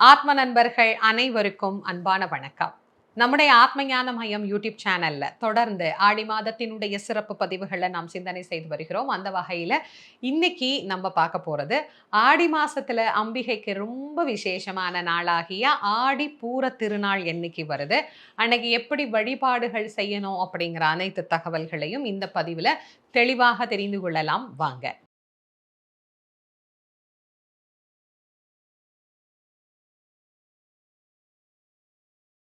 ஆத்ம நண்பர்கள் அனைவருக்கும் அன்பான வணக்கம். நம்முடைய ஆத்ம ஞான மையம் யூடியூப் சேனல்ல தொடர்ந்து ஆடி மாதத்தினுடைய சிறப்பு பதிவுகளை நாம் சிந்தனை செய்து வருகிறோம். அந்த வகையில இன்னைக்கு நம்ம பார்க்க போறது ஆடி மாசத்துல அம்பிகைக்கு ரொம்ப விசேஷமான நாளாகிய ஆடி பூர திருநாள் என்னைக்கு வருது அன்னைக்கு எப்படி வழிபாடுகள் செய்யணும் அப்படிங்கிற அனைத்து தகவல்களையும் இந்த பதிவுல தெளிவாக தெரிந்து கொள்ளலாம். வாங்க.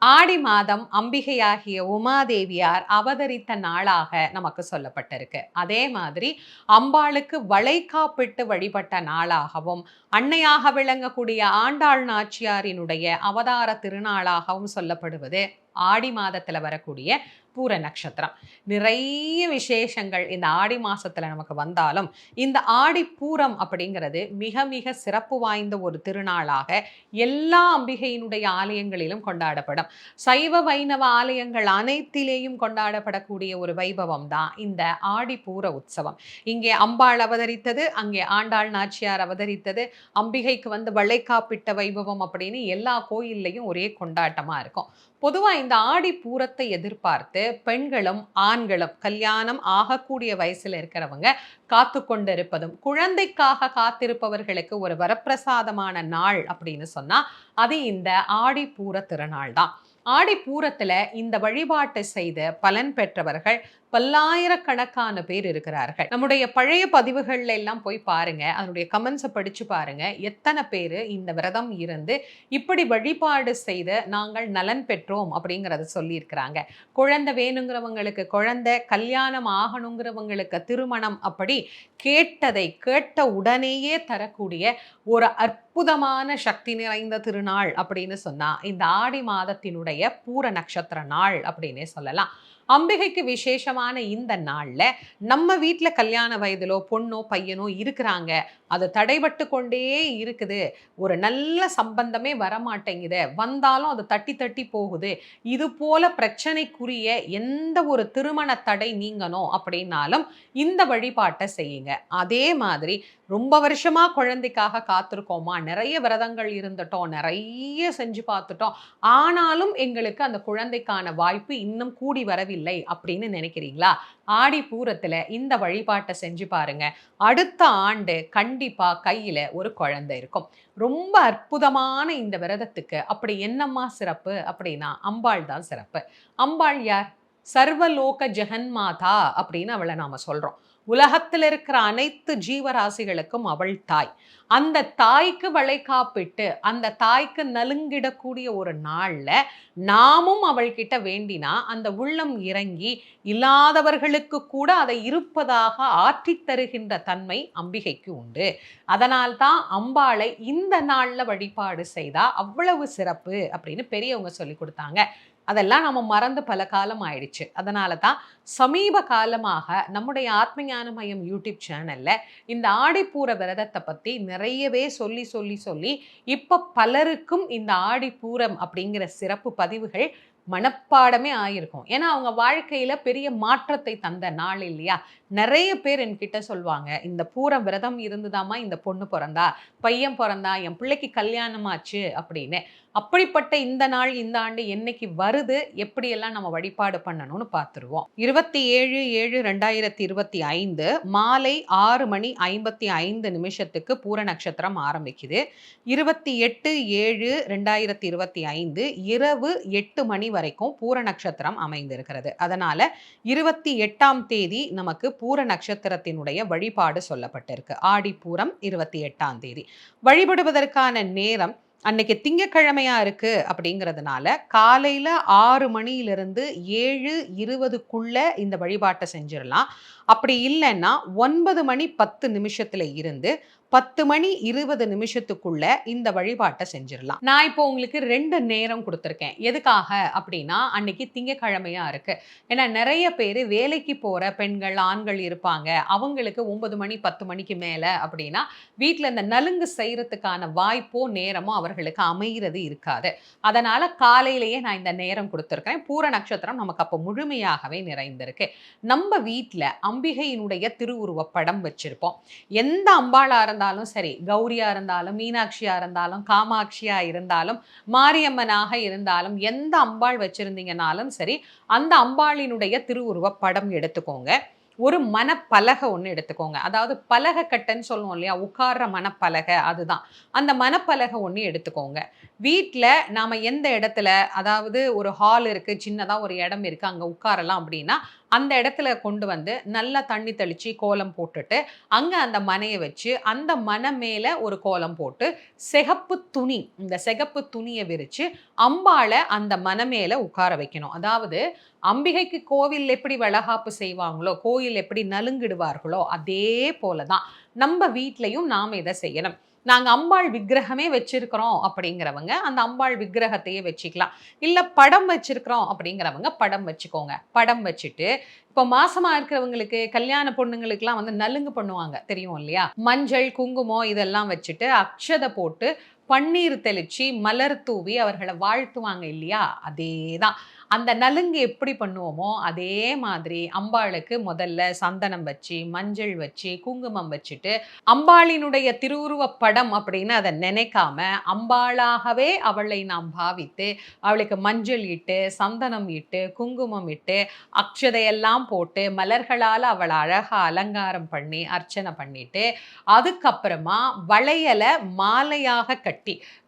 ஆடி மாதம் அம்பிகையாகிய உமாதேவியார் அவதரித்த நாளாக நமக்கு சொல்லப்பட்டிருக்கு. அதே மாதிரி அம்பாளுக்கு வளைகாப்பிட்டு வழிபட்ட நாளாகவும் அன்னையாக விளங்கக்கூடிய ஆண்டாள் நாச்சியாரினுடைய அவதார திருநாளாகவும் சொல்லப்படுவது ஆடி மாதத்துல வரக்கூடிய பூர நட்சத்திரம். நிறைய விசேஷங்கள் இந்த ஆடி மாசத்துல நமக்கு வந்தாலும் இந்த ஆடி பூரம் அப்படிங்கிறது மிக மிக சிறப்பு வாய்ந்த ஒரு திருநாளாக எல்லா அம்பிகையினுடைய ஆலயங்களிலும் கொண்டாடப்படும். சைவ வைணவ ஆலயங்கள் அனைத்திலேயும் கொண்டாடப்படக்கூடிய ஒரு வைபவம் தான் இந்த ஆடி பூர உற்சவம். இங்கே அம்பாள் அவதரித்தது அங்கே ஆண்டாள் நாச்சியார் அவதரித்தது அம்பிகைக்கு வந்து வளைக்காப்பிட்ட வைபவம் அப்படின்னு எல்லா கோயில்லையும் ஒரே கொண்டாட்டமா இருக்கும். பொதுவாக இந்த ஆடி பூரத்தை எதிர்பார்த்து பெண்களும் ஆண்களும் கல்யாணம் ஆகக்கூடிய வயசில் இருக்கிறவங்க காத்து கொண்டிருப்பதும் குழந்தைக்காக காத்திருப்பவர்களுக்கு ஒரு வரப்பிரசாதமான நாள் அப்படின்னு சொன்னால் அது இந்த ஆடி பூர திருநாள் தான் ஆடிப்பூரத்தில் இந்த வழிபாட்டை செய்து பலன் பெற்றவர்கள் பல்லாயிரக்கணக்கான பேர் இருக்கிறார்கள். நம்முடைய பழைய பதிவுகள்ல எல்லாம் போய் பாருங்க. அதனுடைய கமெண்ட்ஸை படிச்சு பாருங்க. எத்தனை பேர் இந்த விரதம் இருந்து இப்படி வழிபாடு செய்து நாங்கள் நலன் பெற்றோம் அப்படிங்கிறத சொல்லியிருக்கிறாங்க. குழந்தை வேணுங்கிறவங்களுக்கு குழந்தை கல்யாணம் ஆகணுங்கிறவங்களுக்கு திருமணம் அப்படி கேட்டதை கேட்ட உடனேயே தரக்கூடிய ஒரு அற்ப அற்புதமான சக்தி நிறைந்த திருநாள் அப்படின்னு சொன்னா இந்த ஆடி மாதத்தினுடைய பூர நட்சத்திர நாள் அப்படின்னே சொல்லலாம். அம்பிகைக்கு விசேஷமான இந்த நாளில் நம்ம வீட்டில் கல்யாண வயதிலோ பொண்ணோ பையனோ இருக்கிறாங்க. அது தடைபட்டு கொண்டே இருக்குது. ஒரு நல்ல சம்பந்தமே வரமாட்டேங்குது. வந்தாலும் அது தட்டி தட்டி போகுது. இது போல பிரச்சனைக்குரிய எந்த ஒரு திருமண தடை நீங்கணும் அப்படின்னாலும் இந்த வழிபாட்டை செய்யுங்க. அதே மாதிரி ரொம்ப வருஷமாக குழந்தைக்காக காத்திருக்கோமா? நிறைய விரதங்கள் இருந்துட்டோம். நிறைய செஞ்சு பார்த்துட்டோம். ஆனாலும் எங்களுக்கு அந்த குழந்தைக்கான வாய்ப்பு இன்னும் கூடி வரவில்லை. அப்படின்னு நினைக்கிறீங்களா? ஆடி பூரத்துல இந்த வழிபாட்டை செஞ்சு பாருங்க. அடுத்த ஆண்டு கண்டிப்பா கையில ஒரு குழந்தை இருக்கும். ரொம்ப அற்புதமான இந்த விரதத்துக்கு அப்படி என்னம்மா சிறப்பு அப்படின்னா அம்பாள் தான் சிறப்பு. அம்பாள் யார்? சர்வலோக ஜெகன்மாதா அப்படின்னு அவளை நாம சொல்றோம். உலகத்தில் இருக்கிற அனைத்து ஜீவராசிகளுக்கும் அவள் தாய். அந்த தாய்க்கு வளைகாப்பிட்டு அந்த தாய்க்கு நலுங்கிடக்கூடிய ஒரு நாளில் நாமும் அவள்கிட்ட வேண்டினா அந்த உள்ளம் இறங்கி இல்லாதவர்களுக்கு கூட அதை இருப்பதாக ஆற்றித் தருகின்ற தன்மை அம்பிகைக்கு உண்டு. அதனால் தான் அம்பாளை இந்த நாளில் வழிபாடு செய்தா அவ்வளவு சிறப்பு அப்படின்னு பெரியவங்க சொல்லி கொடுத்தாங்க. அதெல்லாம் நம்ம மறந்து பல காலம் ஆயிடுச்சு. அதனால தான் சமீப காலமாக நம்முடைய ஆத்ம ஞான மையம் யூடியூப் சேனலில் இந்த ஆடிப்பூர விரதத்தை பற்றி நிறையவே சொல்லி சொல்லி சொல்லி இப்போ பலருக்கும் இந்த ஆடிப்பூரம் அப்படிங்கிற சிறப்பு பதிவுகள் மனப்பாடமே ஆயிருக்கும். ஏன்னா அவங்க வாழ்க்கையில் பெரிய மாற்றத்தை தந்த நாள் இல்லையா? நிறைய பேர் என்கிட்ட சொல்லுவாங்க இந்த பூரம் விரதம் இருந்துதாமா இந்த பொண்ணு பிறந்தா பையன் பிறந்தா என் பிள்ளைக்கு கல்யாணமாச்சு அப்படின்னு. அப்படிப்பட்ட இந்த நாள் இந்த ஆண்டு என்னைக்கு வருது எப்படியெல்லாம் நம்ம வழிபாடு பண்ணணும்னு பார்த்துருவோம். இருபத்தி ஏழு ஏழு ரெண்டாயிரத்தி இருபத்தி ஐந்து மாலை ஆறு மணி ஐம்பத்தி ஐந்து நிமிஷத்துக்கு பூர நட்சத்திரம் ஆரம்பிக்குது. இருபத்தி எட்டு ஏழு ரெண்டாயிரத்தி இருபத்தி ஐந்து இரவு எட்டு மணி வரைக்கும் பூர நட்சத்திரம் அமைந்திருக்கிறது. அதனால இருபத்தி எட்டாம் தேதி நமக்கு பூர நட்சத்திரத்தினுடைய வழிபாடு சொல்லப்பட்டிருக்கு. ஆடி பூரம் இருபத்தி எட்டாம் தேதி. வழிபடுவதற்கான நேரம் அன்னைக்கு திங்கக்கிழமையா இருக்கு அப்படிங்கிறதுனால காலையில ஆறு மணியிலிருந்து ஏழு இருபதுக்குள்ள இந்த வழிபாட்டை செஞ்சிடலாம். அப்படி இல்லைன்னா ஒன்பது மணி பத்து நிமிஷத்துல இருந்து பத்து மணி இருபது நிமிஷத்துக்குள்ள இந்த வழிபாட்டை செஞ்சிடலாம். நான் இப்போ உங்களுக்கு ரெண்டு நேரம் கொடுத்துருக்கேன். எதுக்காக அப்படின்னா அன்னைக்கு திங்கக்கிழமையா இருக்கு. ஏன்னா நிறைய பேர் வேலைக்கு போற பெண்கள் ஆண்கள் இருப்பாங்க. அவங்களுக்கு ஒன்பது மணி பத்து மணிக்கு மேல அப்படின்னா வீட்டில் இந்த நலுங்கு செய்யறதுக்கான வாய்ப்போ நேரமோ அவர்களுக்கு அமைகிறது இருக்காது. அதனால காலையிலேயே நான் இந்த நேரம் கொடுத்துருக்கேன் பூர நட்சத்திரம் நமக்கு அப்போ முழுமையாகவே நிறைந்திருக்கு. நம்ம வீட்டில் அம்பிகையினுடைய திருவுருவ படம் வச்சிருப்போம். எந்த அம்பாளா இருந்தாலும் சரி கௌரியா இருந்தாலும் மீனாட்சியா இருந்தாலும் காமாட்சியா இருந்தாலும் மாரியம்மனாக இருந்தாலும் எந்த அம்பாள் வச்சிருந்தீங்கனாலும் சரி அந்த அம்பாளினுடைய திருவுருவ படம் எடுத்துக்கோங்க. ஒரு மனப்பலகை ஒன்று எடுத்துக்கோங்க. அதாவது பலகை கட்டைன்னு சொல்லுவோம் இல்லையா? உட்கார்ற மனப்பலகை அதுதான். அந்த மனப்பலகை ஒன்று எடுத்துக்கோங்க. வீட்டில் நாம் எந்த இடத்துல அதாவது ஒரு ஹால் இருக்குது சின்னதாக ஒரு இடம் இருக்குது அங்கே உட்காரலாம் அப்படின்னா அந்த இடத்துல கொண்டு வந்து நல்லா தண்ணி தெளித்து கோலம் போட்டுட்டு அங்கே அந்த மனையை வச்சு அந்த மனை மேலே ஒரு கோலம் போட்டு சிகப்பு துணி இந்த சிகப்பு துணியை விரித்து அம்பாளை அந்த மனை மேலே உட்கார வைக்கணும். அதாவது அம்பிகைக்கு கோவில் எப்படி வளகாப்பு செய்வாங்களோ கோயில் எப்படி நலுங்கிடுவார்களோ அதே போல தான் நம்ம வீட்லேயும் நாம் இதை செய்யணும். நாங்கள் அம்பாள் விக்கிரகமே வச்சிருக்கிறோம் அப்படிங்கிறவங்க அந்த அம்பாள் விக்கிரகத்தையே வச்சுக்கலாம். இல்லை படம் வச்சிருக்கிறோம் அப்படிங்கிறவங்க படம் வச்சுக்கோங்க. படம் வச்சுட்டு இப்போ மாசமா இருக்கிறவங்களுக்கு கல்யாண பொண்ணுங்களுக்குலாம் வந்து நலுங்கு பண்ணுவாங்க. தெரியும் இல்லையா? மஞ்சள் குங்குமம் இதெல்லாம் வச்சுட்டு அக்ஷதை போட்டு பன்னீர் தெளித்து மலர் தூவி அவர்களை வாழ்த்துவாங்க இல்லையா? அதே தான் அந்த நலுங்கு எப்படி பண்ணுவோமோ அதே மாதிரி அம்பாளுக்கு முதல்ல சந்தனம் வச்சு மஞ்சள் வச்சு குங்குமம் வச்சுட்டு அம்பாளினுடைய திருவுருவ படம் அப்படின்னு அதை நினைக்காம அம்பாளாகவே அவளை நாம் பாவித்து அவளுக்கு மஞ்சள் இட்டு சந்தனம் இட்டு குங்குமம் இட்டு அக்ஷதையெல்லாம் போட்டு மலர்களால் அவளை அழகாக அலங்காரம் பண்ணி அர்ச்சனை பண்ணிட்டு அதுக்கப்புறமா வளையலை மாலையாக கட்டி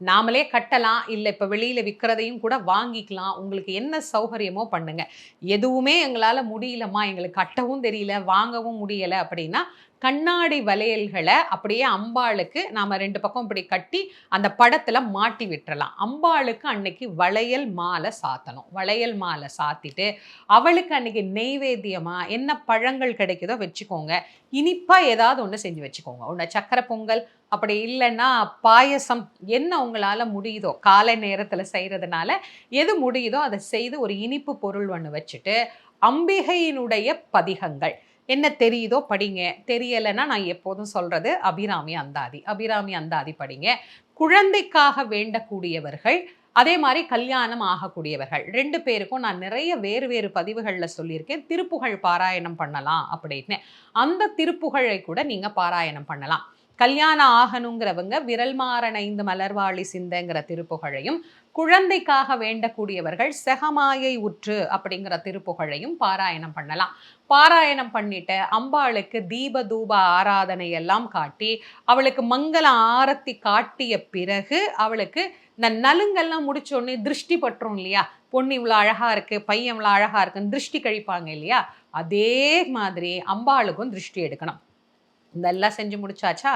நாமளே கட்டலாம் இல்லை இப்போ வெளியில் விற்கிறதையும் கூட வாங்கிக்கலாம். உங்களுக்கு என்ன சௌகரியமோ பண்ணுங்க. எதுவுமே எங்களால் முடியலம்மா. எங்களுக்கு கட்டவும் தெரியல வாங்கவும் முடியலை அப்படின்னா கண்ணாடி வளையல்களை அப்படியே அம்பாளுக்கு நாம் ரெண்டு பக்கம் இப்படி கட்டி அந்த படத்தில் மாட்டி விட்டுறலாம். அம்பாளுக்கு அன்னைக்கு வளையல் மாலை சாத்தணும். வளையல் மாலை சாத்திட்டு அவளுக்கு அன்னைக்கு நெய்வேத்தியமாக என்ன பழங்கள் கிடைக்குதோ வச்சுக்கோங்க. இனிப்பாக ஏதாவது ஒன்று செஞ்சு வச்சுக்கோங்க. ஒன்று சக்கரை பொங்கல் அப்படி இல்லைன்னா பாயசம் என்ன உங்களால் முடியுதோ காலை நேரத்தில் செய்கிறதுனால எது முடியுதோ அதை செய்து ஒரு இனிப்பு பொருள் ஒன்று வச்சுட்டு அம்பிகையினுடைய பதிகங்கள். என்ன தெரியுதோ படிங்க. தெரியலைன்னா நான் எப்போதும் சொல்கிறது அபிராமி அந்தாதி. அபிராமி அந்தாதி படிங்க. குழந்தைக்காக வேண்டக்கூடியவர்கள் அதே மாதிரி கல்யாணம் ஆகக்கூடியவர்கள். ரெண்டு பேருக்கும் நான் நிறைய வேறு வேறு பதிவுகளில் சொல்லியிருக்கேன். திருப்புகழ் பாராயணம் பண்ணலாம் அப்படின்னு. அந்த திருப்புகழை கூட நீங்கள் பாராயணம் பண்ணலாம். கல்யாணம் ஆகணுங்கிறவங்க விரல் மாறனைந்து மலர்வாழி சிந்தங்கிற திருப்புகழையும் குழந்தைக்காக வேண்டக்கூடியவர்கள் செகமாயை உற்று அப்படிங்கிற திருப்புகழையும் பாராயணம் பண்ணலாம். பாராயணம் பண்ணிட்டு அம்பாளுக்கு தீப தூப ஆராதனை எல்லாம் காட்டி அவளுக்கு மங்கள ஆரத்தி காட்டிய பிறகு அவளுக்கு இந்த நலுங்கெல்லாம் முடிச்சோடனே திருஷ்டி பட்டுரும் இல்லையா? பொண்ணு இவ்வளோ அழகாக இருக்குது பையன் இவ்வளோ அழகாக இருக்குன்னு திருஷ்டி கழிப்பாங்க இல்லையா? அதே மாதிரி அம்பாளுக்கும் திருஷ்டி எடுக்கணும். இதெல்லாம் செஞ்சு முடிச்சாச்சா?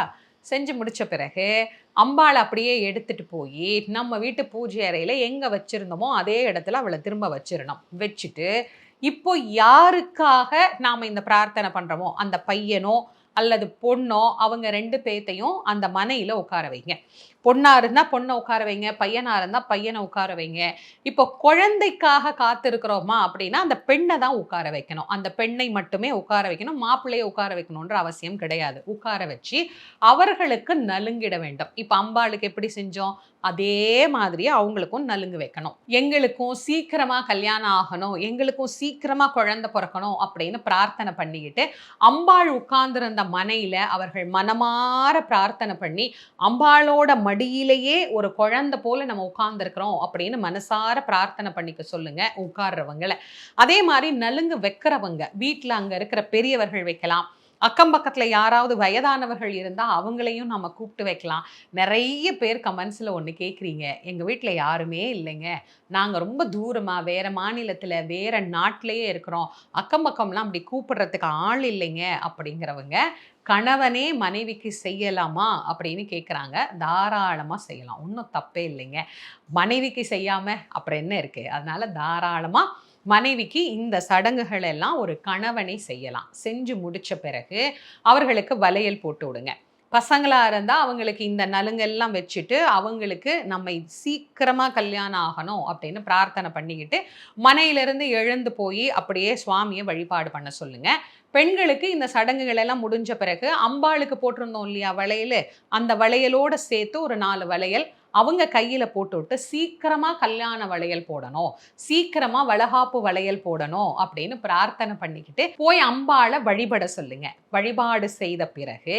செஞ்சு முடிச்ச பிறகு அம்பாளை அப்படியே எடுத்துட்டு போய் நம்ம வீட்டு பூஜை அறையில் எங்கே வச்சுருந்தோமோ அதே இடத்துல அவளை திரும்ப வச்சிடணும் வச்சுட்டு இப்போ யாருக்காக நாம் இந்த பிரார்த்தனை பண்ணுறோமோ அந்த பையனோ அல்லது பொண்ணோ அவங்க ரெண்டு பேர்த்தையும் அந்த மனையில் உட்கார வைங்க. பொண்ணாக இருந்தால் பொண்ணை உட்கார வைங்க பையனாக இருந்தால் பையனை உட்கார வைங்க. இப்போ குழந்தைக்காக காத்திருக்கிறோமா அப்படின்னா அந்த பெண்ணை தான் உட்கார வைக்கணும். அந்த பெண்ணை மட்டுமே உட்கார வைக்கணும். மாப்பிள்ளையை உட்கார வைக்கணுன்ற அவசியம் கிடையாது. உட்கார வச்சு அவர்களுக்கு நலுங்கிட வேண்டும். இப்போ அம்பாளுக்கு எப்படி செஞ்சோம்? அதே மாதிரி அவங்களுக்கும் நலுங்கு வைக்கணும். எங்களுக்கும் சீக்கிரமாக கல்யாணம் ஆகணும். எங்களுக்கும் சீக்கிரமாக குழந்தை பிறக்கணும் அப்படின்னு பிரார்த்தனை பண்ணிக்கிட்டு அம்பாள் உட்கார்ந்திருந்த மனையில் அவர்கள் மனமாற பிரார்த்தனை பண்ணி அம்பாளோட மடியிலேயே ஒரு குழந்தை போல நம்ம உட்கார்ந்துருக்குறோம் அப்படின்னு மனசார பிரார்த்தனை பண்ணிக்க சொல்லுங்க உட்கார்றவங்களை. அதே மாதிரி நலுங்கு வைக்கிறவங்க வீட்டில் அங்கே இருக்கிற பெரியவர்கள் வைக்கலாம். அக்கம் பக்கத்தில் யாராவது வயதானவர்கள் இருந்தால் அவங்களையும் நம்ம கூப்பிட்டு வைக்கலாம். நிறைய பேர் கமெண்ட்ஸில் ஒன்று கேட்குறீங்க எங்கள் வீட்டில் யாருமே இல்லைங்க. நாங்கள் ரொம்ப தூரமாக வேறு மாநிலத்தில் வேறு நாட்டிலேயே இருக்கிறோம். அக்கம் பக்கம்லாம் அப்படி கூப்பிடுறதுக்கு ஆள் இல்லைங்க. அப்படிங்கிறவங்க கணவனே மனைவிக்கு செய்யலாமா அப்படின்னு கேட்குறாங்க தாராளமாக செய்யலாம். ஒன்றும் தப்பே இல்லைங்க. மனைவிக்கு செய்யாமல் அப்புறம் என்ன இருக்குது அதனால் தாராளமாக மனைவிக்கு இந்த சடங்குகள் எல்லாம் ஒரு கணவனை செய்யலாம். செஞ்சு முடித்த பிறகு அவர்களுக்கு வளையல் போட்டு விடுங்க. பசங்களாக இருந்தால் அவங்களுக்கு இந்த நலுங்கெல்லாம் வச்சுட்டு அவங்களுக்கு நம்ம சீக்கிரமாக கல்யாணம் ஆகணும் அப்படின்னு பிரார்த்தனை பண்ணிக்கிட்டு மனையிலிருந்து எழுந்து போய் அப்படியே சுவாமியை வழிபாடு பண்ண சொல்லுங்கள் பெண்களுக்கு இந்த சடங்குகள் எல்லாம் முடிஞ்ச பிறகு அம்பாளுக்கு போட்டிருந்தோம் இல்லையா வளையல்? அந்த வளையலோட சேர்த்து ஒரு நாலு வளையல் அவங்க கையில் போட்டுவிட்டு சீக்கிரமாக கல்யாண வளையல் போடணும். சீக்கிரமாக வளகாப்பு வளையல் போடணும் அப்படின்னு பிரார்த்தனை பண்ணிக்கிட்டு போய் அம்பாளை வழிபட சொல்லுங்க. வழிபாடு செய்த பிறகு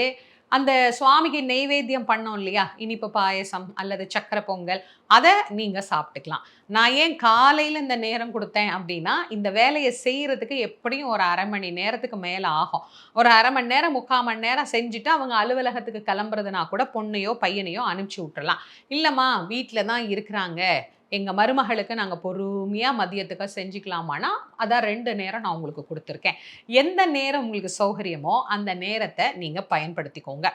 அந்த சுவாமிக்கு நெய்வேத்தியம் பண்ணோம் இல்லையா? இனிப்பு பாயசம் அல்லது சக்கரை பொங்கல் அதை நீங்கள் சாப்பிட்டுக்கலாம். நான் ஏன் காலையில் இந்த நேரம் கொடுத்தேன் அப்படின்னா இந்த வேலையை செய்கிறதுக்கு எப்படியும் ஒரு அரை மணி நேரத்துக்கு மேலே ஆகும். ஒரு அரை மணி நேரம் முக்கால் மணி நேரம் செஞ்சுட்டு அவங்க அலுவலகத்துக்கு கிளம்புறதுனா கூட பொண்ணையோ பையனையோ அனுப்பிச்சி விட்டுறலாம். இல்லைம்மா வீட்டில் தான் இருக்கிறாங்க. எங்கள் மருமகளுக்கு நாங்கள் பொறுமையாக மதியத்துக்கு செஞ்சுக்கலாமானா அதான் ரெண்டு நேரம் நான் உங்களுக்கு கொடுத்துருக்கேன். எந்த நேரம் உங்களுக்கு சௌகரியமோ அந்த நேரத்தை நீங்கள் பயன்படுத்திக்கோங்க.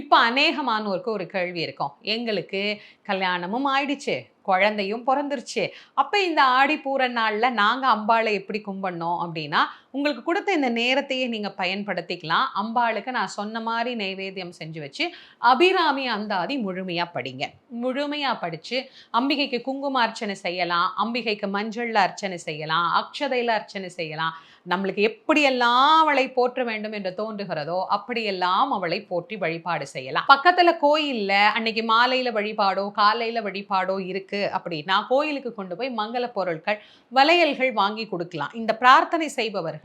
இப்போ அநேகமானோருக்கு ஒரு கேள்வி இருக்கும். எங்களுக்கு கல்யாணமும் ஆயிடுச்சு குழந்தையும் பிறந்துருச்சு. அப்போ இந்த ஆடி பூர நாளில் நாங்கள் அம்பாளை எப்படி கும்பிடணும் அப்படின்னா உங்களுக்கு கொடுத்த இந்த நேரத்தையே நீங்கள் பயன்படுத்திக்கலாம். அம்பாளுக்கு நான் சொன்ன மாதிரி நைவேத்தியம் செஞ்சு வச்சு அபிராமி அந்தாதி முழுமையாக படிங்க. முழுமையாக படித்து அம்பிகைக்கு குங்கும அர்ச்சனை செய்யலாம். அம்பிகைக்கு மஞ்சளில் அர்ச்சனை செய்யலாம். அக்ஷதையில் அர்ச்சனை செய்யலாம். நம்மளுக்கு எப்படியெல்லாம் அவளை போற்ற வேண்டும் என்று தோன்றுகிறதோ அப்படியெல்லாம் அவளை போற்றி வழிபாடு செய்யலாம். பக்கத்தில் கோயிலில் அன்னைக்கு மாலையில் வழிபாடோ காலையில் வழிபாடோ இருக்குது அப்படின்னா கோயிலுக்கு கொண்டு போய் மங்கள பொருட்கள் வளையல்கள் வாங்கி கொடுக்கலாம். இந்த பிரார்த்தனை செய்பவர்கள்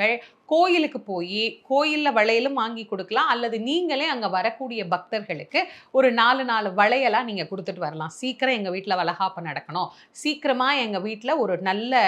கோயிலுக்கு போய் கோயிலில் வளையலும் வாங்கி கொடுக்கலாம். அல்லது நீங்களே அங்கே வரக்கூடிய பக்தர்களுக்கு ஒரு நாலு நாலு வளையலாக நீங்கள் கொடுத்துட்டு வரலாம். சீக்கிரம் எங்கள் வீட்டில் வளகாப்பு நடக்கணும். சீக்கிரமாக எங்கள் வீட்டில் ஒரு நல்ல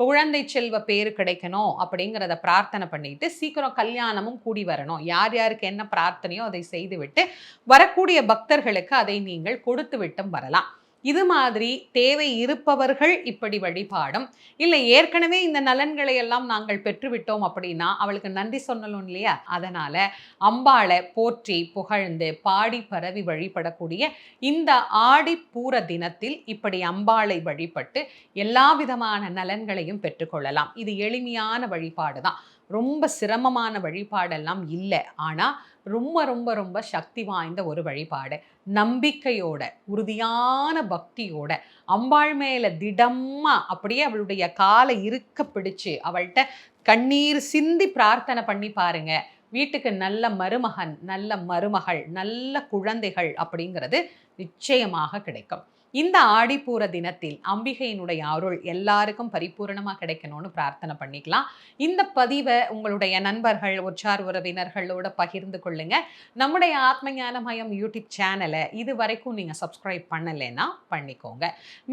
குழந்தை செல்வ பேர் கிடைக்கணும் அப்படிங்கிறத பிரார்த்தனை பண்ணிட்டு சீக்கிரம் கல்யாணமும் கூடி வரணும். யார் யாருக்கு என்ன பிரார்த்தனையோ அதை செய்துவிட்டு வரக்கூடிய பக்தர்களுக்கு அதை நீங்கள் கொடுத்து விட்டும் வரலாம். இது மாதிரி தேவை இருப்பவர்கள் இப்படி வழிபாடும். இல்லை ஏற்கனவே இந்த நலன்களை எல்லாம் நாங்கள் பெற்றுவிட்டோம் அப்படின்னா அவளுக்கு நன்றி சொல்லணும் இல்லையா? அதனால அம்பாளை போற்றி புகழ்ந்து பாடி பரவி வழிபடக்கூடிய இந்த ஆடி பூர தினத்தில் இப்படி அம்பாளை வழிபட்டு எல்லா விதமான நலன்களையும் பெற்றுக்கொள்ளலாம். இது எளிமையான வழிபாடு தான். ரொம்ப சிரமமான வழிபாடெல்லாம் இல்லை. ஆனால் ரொம்ப ரொம்ப ரொம்ப சக்தி வாய்ந்த ஒரு வழிபாடு. நம்பிக்கையோட உறுதியான பக்தியோட அம்பாள் மேலே திடமாக அப்படியே அவளுடைய காலை இருக்க பிடிச்சு அவள்கிட்ட கண்ணீர் சிந்தி பிரார்த்தனை பண்ணி பாருங்க. வீட்டுக்கு நல்ல மருமகன் நல்ல மருமகள் நல்ல குழந்தைகள் அப்படிங்கிறது நிச்சயமாக கிடைக்கும். இந்த ஆடிப்பூர தினத்தில் அம்பிகையினுடைய அருள் எல்லாருக்கும் பரிபூரணமாக கிடைக்கணும்னு பிரார்த்தனை பண்ணிக்கலாம். இந்த பதிவை உங்களுடைய நண்பர்கள் உற்சார் உறவினர்களோட பகிர்ந்து கொள்ளுங்க. நம்முடைய ஆத்ம ஞானமயம் யூடியூப் சேனலை இது வரைக்கும் நீங்கள் சப்ஸ்கிரைப் பண்ணலைன்னா பண்ணிக்கோங்க.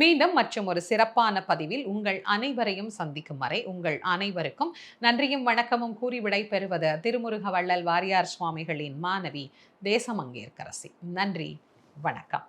மீண்டும் மற்றும் ஒரு சிறப்பான பதிவில் உங்கள் அனைவரையும் சந்திக்கும் வரை உங்கள் அனைவருக்கும் நன்றியும் வணக்கமும் கூறி விடை பெறுவது திருமுருக வள்ளல் வாரியார் சுவாமிகளின் மாணவி தேசமங்கேற்கரசி. நன்றி வணக்கம்.